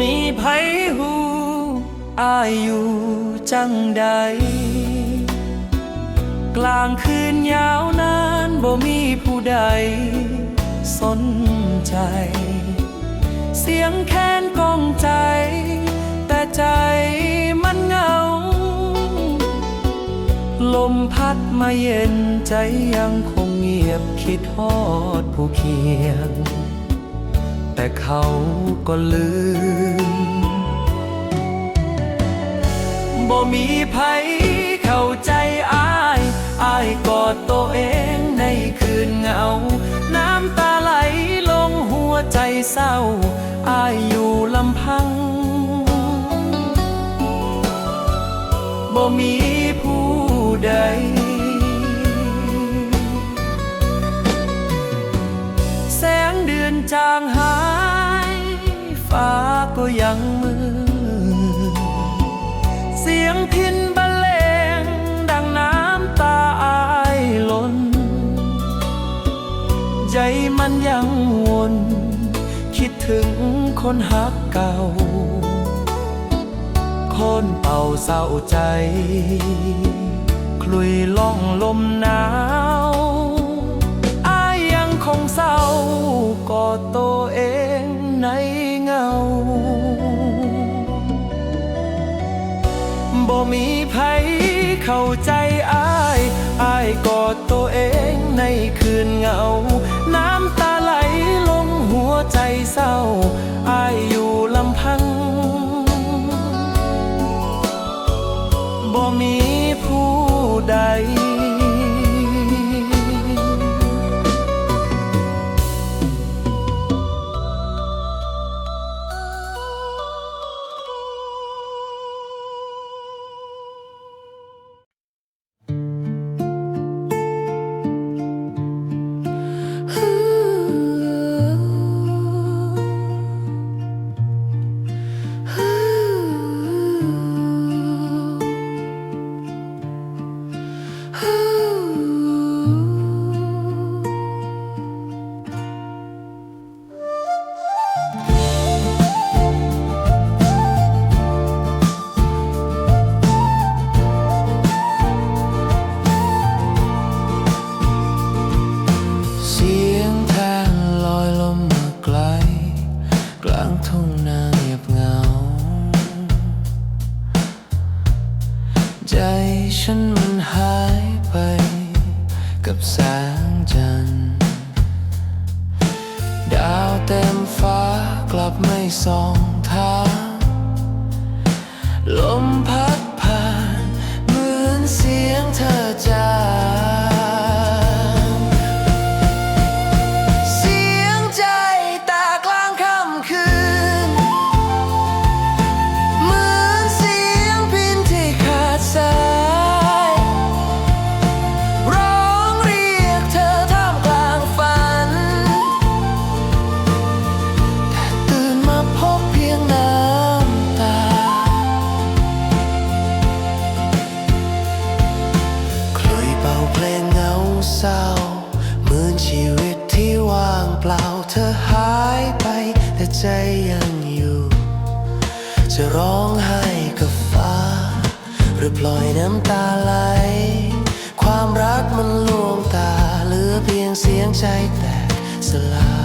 มีไผหูอายอยู่จังใด กลางคืนยาวนานบ่มีผู้ใด สนใจ เสียงแค้นกองใจ แต่ใจมันเหงา ลมพัดมาเย็นใจยังคงเงียบคิดทอดผู้เคียง แต่เขาก็ลืม บ่มีไผเข้าใจอายอายกอดตัวเองในคืนเงา น้ำตาไหลลงหัวใจเศร้าอายอยู่ลำพัง บ่มีผู้ใด จางหาย ฟ้าก็ยังมืดเสียงพินบรรเลงดังน้ำตาอายล้น ใจมันยังวนคิดถึงคนหักเก่า คนเป่าเศร้าใจ คลุยล่องลมหนาว งเศร้ากอดตัวเองในเงาบ่มีไผเข้าใจอายอายกอดตัวเองในคืนเงา น้ำตาไหลลงหัวใจเศร้าอายอยู่ลำพังบ่มีผู้ใด ฉันมันหายไปกับแสงจันทร์ดาวเต็มฟ้ากลับไม่ส่องทาง ใจยังอยู่ จะร้องไห้กับฟ้า หรือปล่อยน้ำตาไหล ความรักมันลวงตาเหลือเพียงเสียงใจแตกสลาย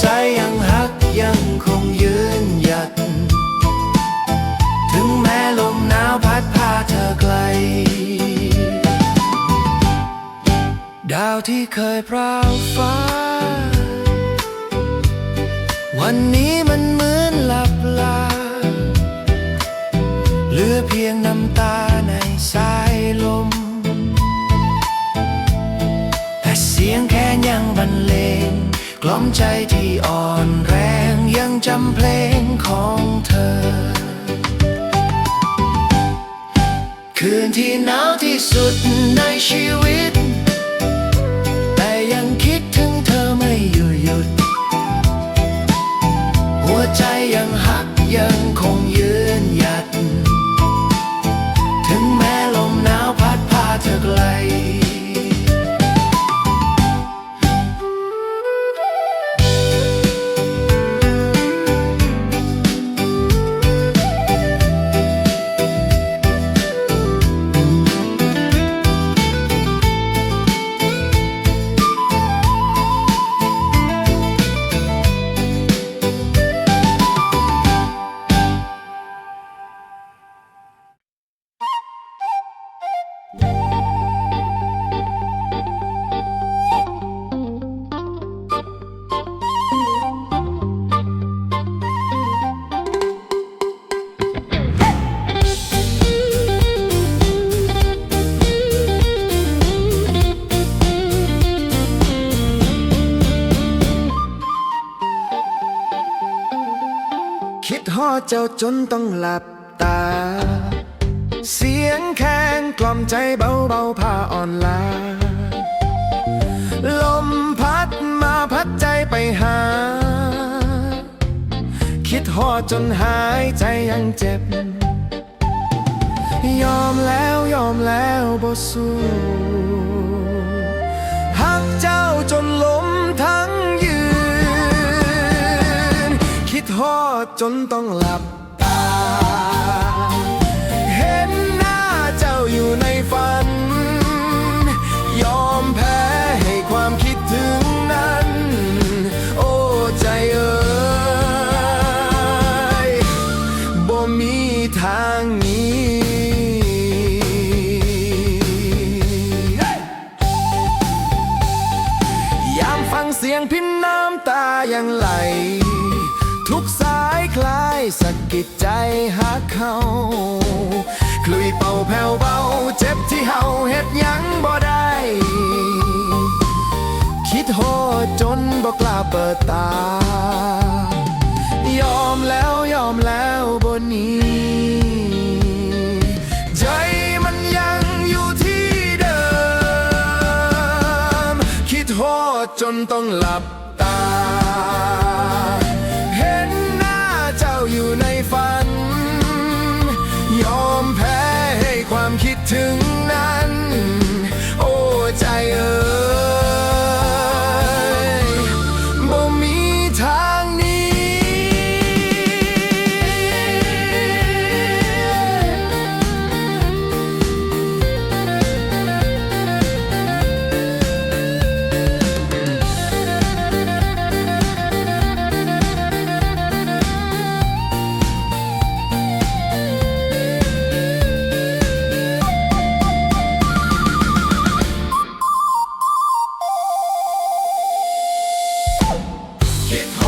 ใจยังหักยังคงยืนหยัด ถึงแม้ลมหนาวพัดพาเธอไกล ดาวที่เคยพราวฟ้า วันนี้ ใจที่อ่อนแรงยังจำเพลงของเธอ คืนที่หนาวที่สุดในชีวิต เจ้าจนต้องหลับตา เสียงแค้นกล่อมใจเบาๆพาอ่อนลา ลมพัดมาพัดใจไปหา คิดฮอจนหายใจยังเจ็บ ยอมแล้วยอมแล้วบ่สู้หักเจ้าจนล้มทั้งยื ทอดจนต้องหลับตา ดตา ยอมแล้วยอมแล้วบนนี้ ใจมันยังอยู่ที่เดิม คิดโหดจนต้องหลับตา เห็นหน้าเจ้าอยู่ในฝัน ยอมแพ้ให้ความคิดถึง คิด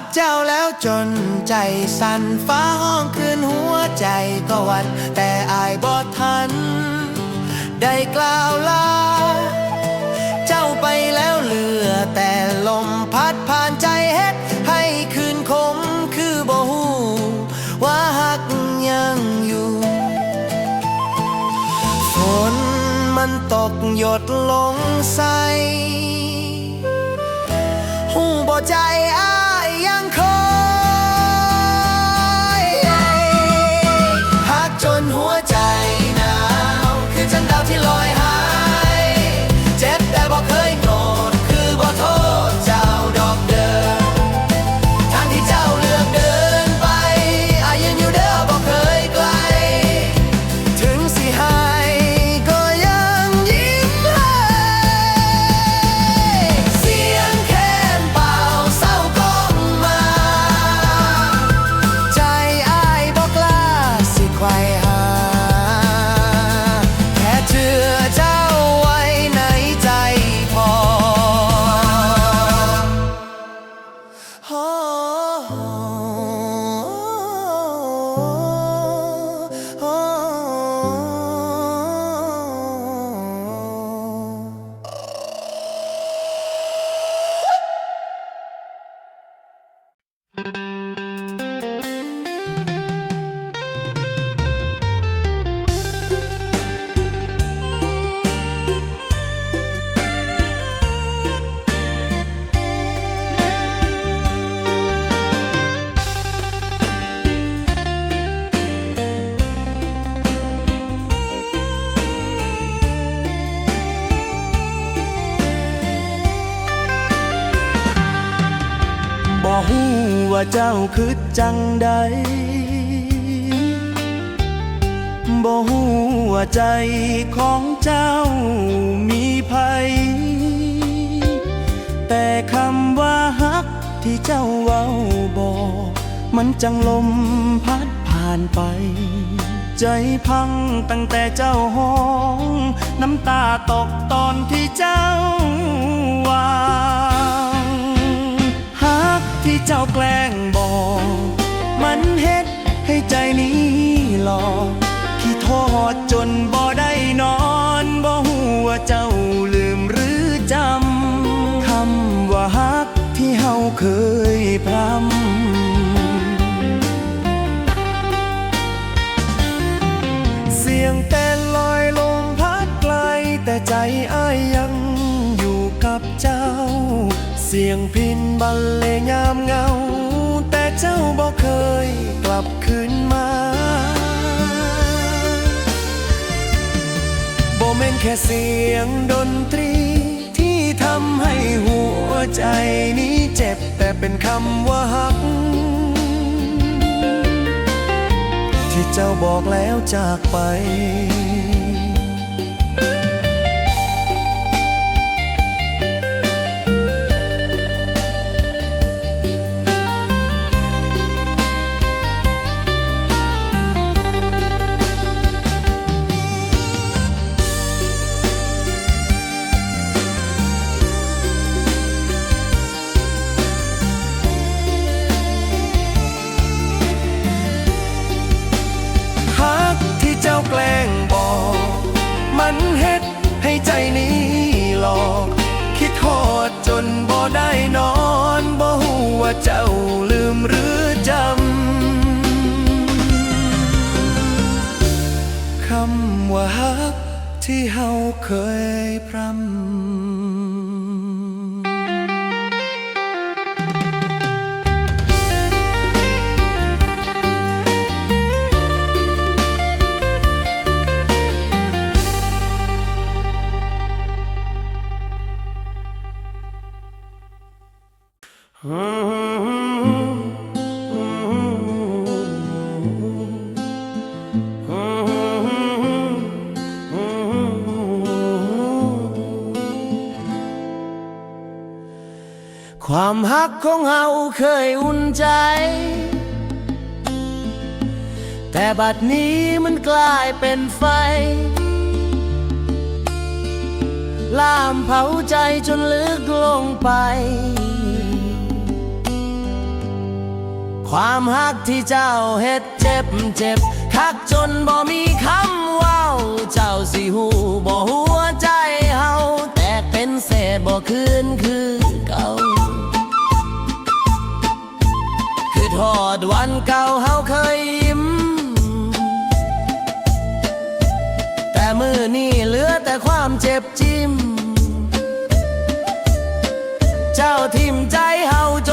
กเจ้าแล้วจนใจสั่นฟ้าห้องคืนหัวใจก็วัน แต่อายบอทัน กล่าวลา เจ้าไปแล้วเหลือแต่ลมพัดผ่านใจเฮ็ด ให้คืนคมคือบ่ฮู้ว่าหักยังอยู่ ฝนมันตกหยดลงใสหูบ่ใจ คือจังใดบ่ฮู้ว่าใจของเจ้ามีภัย แต่คำว่าฮักที่เจ้าเว้าบอกมันจังลมพัดผ่านไป ใจพังตั้งแต่เจ้าห้อง น้ำตาตกตอนที่เจ้าวา ที่เจ้าแกล้งบอก มันเฮ็ดให้ใจนี้หลอกที่โทษจนบ่ได้นอนบ่ฮู้ว่าเจ้าลืมหรือจำคำว่าฮักที่เฮาเคยพรำเสียงเต้นลอยลมพัดไกลแต่ใจอ้ายยา สียงพินบรรเลงยามเงา แต่เจ้าบอกเคยกลับคืนมาโบ่แม่นแค่เสียงดนตรีที่ทำให้หัวใจนี้เจ็บแต่เป็นคำว่าฮัก ที่เจ้าบอกแล้วจากไป ว่าเจ้าลืมหรือจำ คำว่าฮักที่เฮาเคยพร่ำ ของเฮาเคยอุ่นใจ แต่บัดนี้มันกลายเป็นไฟ ลามเผาใจจนลึกลงไป ความฮักที่เจ้าเฮ็ดเจ็บเจ็บคักจนบ่มีคำว้าเจ้าสิหูบ่หัวใจเฮาแตกเป็นเศษบ่คืนคือ ทอดวันเก่าเฮาเคยยิ้ม แต่มือนี่เหลือแต่ความเจ็บจิ้ม เจ้าทิมใจเฮาจ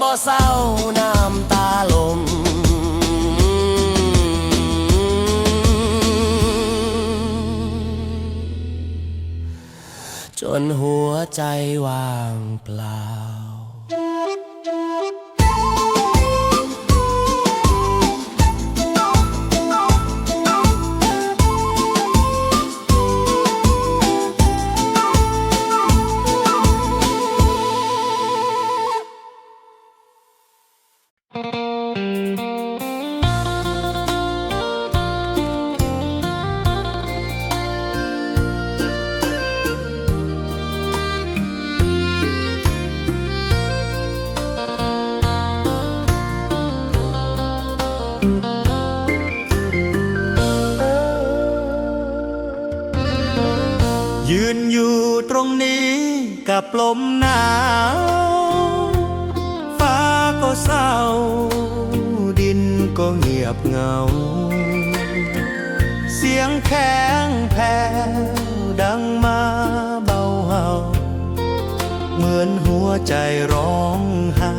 บ่เศร้าน้ำตาลม จนหัวใจว่างเปล่า ยืนอยู่ตรงนี้กับลมหนาว ฟ้าก็เศร้า ดินก็เงียบเหงา เสียงแข็งแผ่ดังมาเบาเฮาเหมือนหัวใจร้องไห้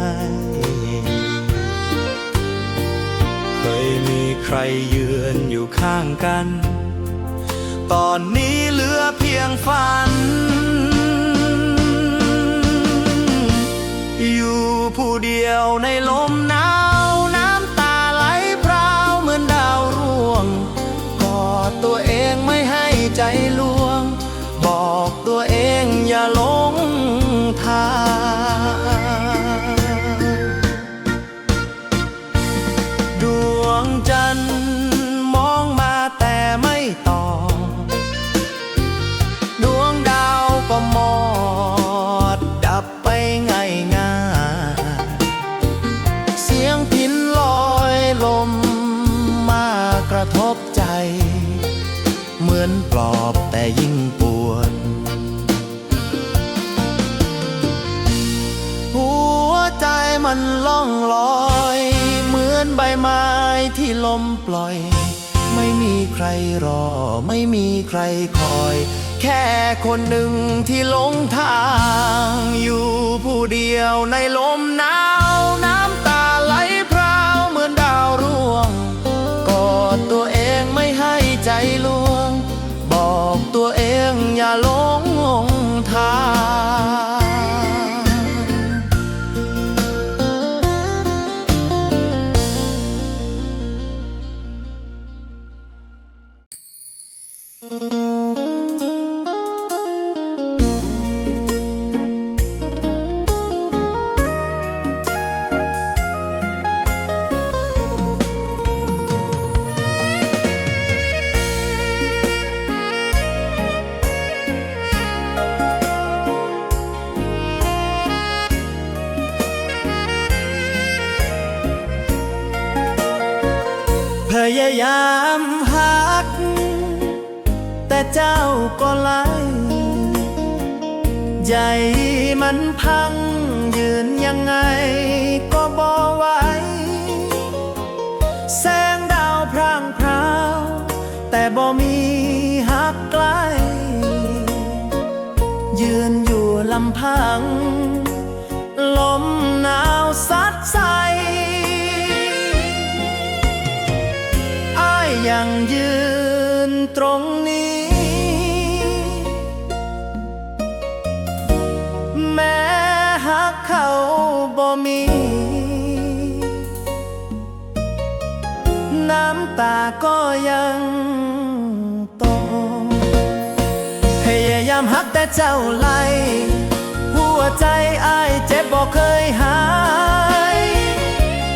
ใครยืนอยู่ข้างกัน ตอนนี้เหลือเพียงฝัน อยู่ผู้เดียวในลมหนา ใครคอย แค่คนหนึ่งที่หลงทาง อยู่ผู้เดียวในลมหนาว พยายามหัก แต่เจ้าก็ไล่ใหญ่มันพังยืนยังไงก็บอไหวแสงดาวพร่างพราว แต่บ่มีหักไกล ยืนอยู่ลำพัง ลมหนาวซัดใส ยังยืนตรงนี้ แม้หักเขาบ่มี น้ำตาก็ยังตกพยายามหักแต่เจ้าไหลหัวใจอายเจ็บบ่เคยหาย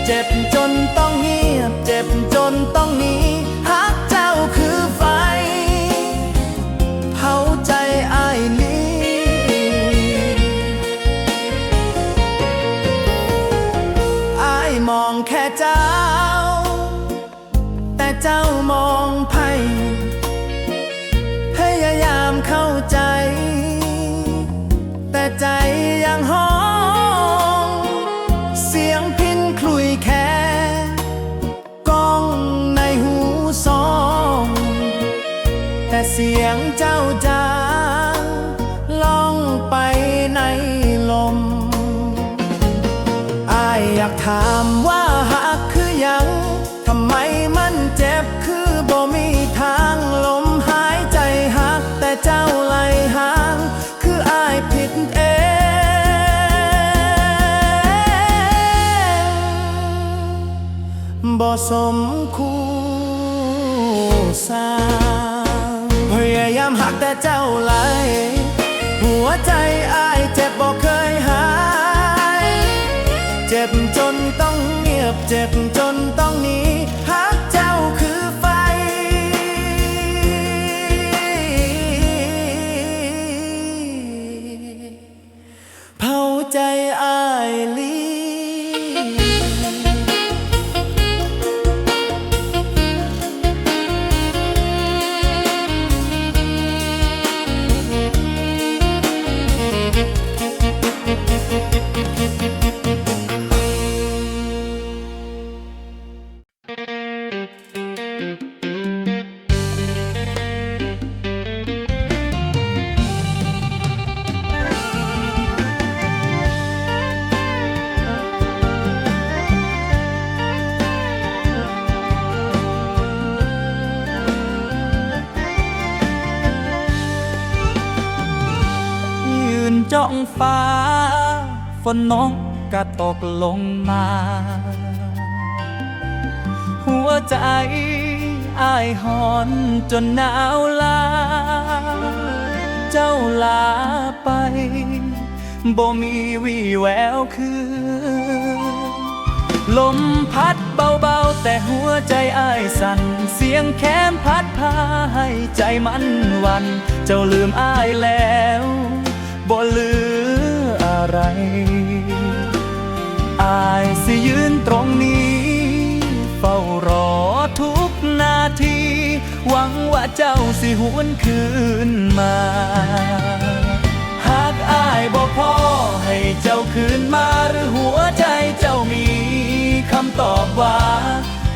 เจ็บจนต้องเงียบ เจ็บจนต้องหนี เสียงเจ้าจาล่องไปในลมอายอยากถามว่าหักคือยังทำไมมันเจ็บคือบ่มีทางลมหายใจหักแต่เจ้าไหลห่างคืออายผิดเองบ่สมคู่ แต่เจ้าไหลหัวใจอา นนกกะตกลงมา หัวใจอายหอนจนหนาวลา เจ้าลาไปบ่มีวี่แววคือลมพัดเบาๆ แต่หัวใจอ้ายสั่น เสียงแค้นพัดพาให้ใจมันวัน เจ้าลืมอ้ายแล้วบ่ลือ อะไรอายสิยืนตรงนี้ เฝ้ารอทุกนาที หวังว่าเจ้าสิหวนคืนมา หากอายบ่พอให้เจ้าคืนมาหรือหัวใจเจ้ามีคำตอบว่า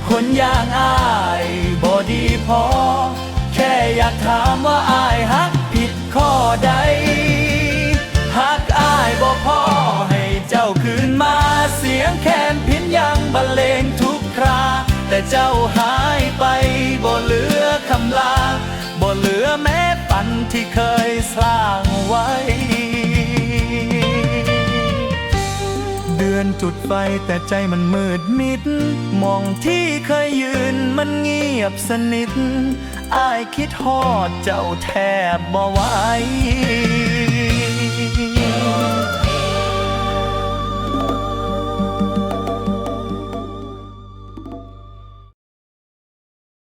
คนอย่างอายบ่ดีพอ แค่อยากถามว่าอายฮักผิดข้อใด บ่พอให้เจ้าคืนมาเสียงแคนพินยังบรรเลงทุกครา แต่เจ้าหายไปบ่เหลือคำลาบ่เหลือแม้ฝันที่เคยสร้างไว้ เดือนจุดไฟแต่ใจมันมืดมิด มองที่เคยยืนมันเงียบสนิทอายคิดฮอดเจ้าแทบบ่ไหว